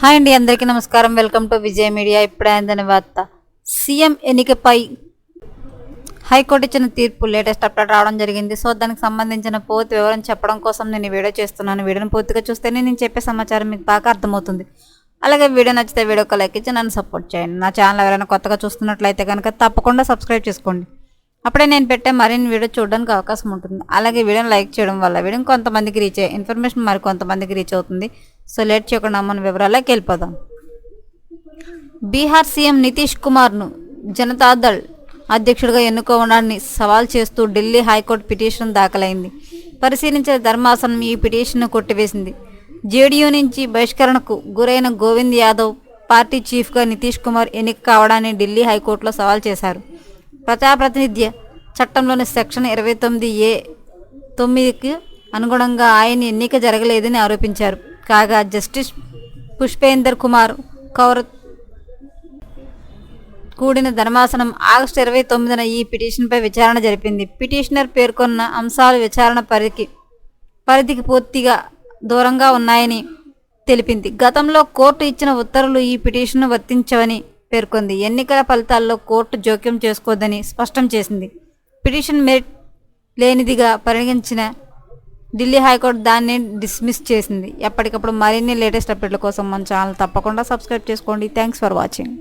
Hi అండి అందరికీ నమస్కారం. వెల్కమ్ టు విజయ మీడియా ఇప్పుడే అందని వార్త. సీఎం ఎన్నికపై హైకోర్టు ఇచ్చిన తీర్పు లేటెస్ట్ అప్డేట్ రావడం జరిగింది. సో దానికి సంబంధించిన పూర్తి వివరం చెప్పడం కోసం నేను వీడియో చేస్తున్నాను. వీడియోని పూర్తిగా చూస్తేనే నేను చెప్పే సమాచారం మీకు బాగా అర్థమవుతుంది. అలాగే వీడియో నచ్చితే వీడియోకి లైక్ ఇచ్చి నన్ను సపోర్ట్ చేయండి. నా ఛానల్ ఎవరైనా కొత్తగా చూస్తున్నట్లయితే కనుక తప్పకుండా సబ్స్క్రైబ్ చేసుకోండి. అప్పుడే నేను పెట్టే మరిన్ని వీడియో చూడడానికి అవకాశం ఉంటుంది. అలాగే వీడియోని లైక్ చేయడం వల్ల వీడియో కొంతమందికి రీచ్ అయ్యే ఇన్ఫర్మేషన్ మరి కొంతమందికి రీచ్ అవుతుంది. సో లేట్ చేయకుండా మన వివరాల్లోకి వెళ్ళిపోదాం బీహార్ సీఎం నితీష్ కుమార్ను జనతాదళ్ అధ్యక్షుడిగా ఎన్నుకోవడాన్ని సవాల్ చేస్తూ ఢిల్లీ హైకోర్టు పిటిషన్ దాఖలైంది పరిశీలించిన ధర్మాసనం ఈ పిటిషన్ను కొట్టివేసింది. జేడీయూ నుంచి బహిష్కరణకు గురైన గోవింద్ యాదవ్ పార్టీ చీఫ్గా నితీష్ కుమార్ ఎన్నిక కావడాన్ని ఢిల్లీ హైకోర్టులో సవాల్ చేశారు. ప్రజాప్రతినిధ్య చట్టంలోని సెక్షన్ ఇరవై తొమ్మిది ఏ తొమ్మిదికి అనుగుణంగా ఆయన ఎన్నిక జరగలేదని ఆరోపించారు. కాగా జస్టిస్ పుష్పేందర్ కుమార్ కౌర్ కూడిన ధర్మాసనం ఆగస్టు ఇరవై తొమ్మిదిన ఈ పిటిషన్పై విచారణ జరిపింది. పిటిషనర్ పేర్కొన్న అంశాలు విచారణ పరిధికి పరిధికి పూర్తిగా దూరంగా ఉన్నాయని తెలిపింది. గతంలో కోర్టు ఇచ్చిన ఉత్తర్వులు ఈ పిటిషన్ను వర్తించవని పేర్కొంది. ఎన్నికల ఫలితాల్లో కోర్టు జోక్యం చేసుకోదని స్పష్టం చేసింది. పిటిషన్ మెరిట్ లేనిదిగా పరిగణించిన ఢిల్లీ హైకోర్టు దాన్ని డిస్మిస్ చేసింది. ఎప్పటికప్పుడు మరిన్ని లేటెస్ట్ అప్డేట్ల కోసం మన ఛానల్ తప్పకుండా సబ్స్క్రైబ్ చేసుకోండి. Thanks for watching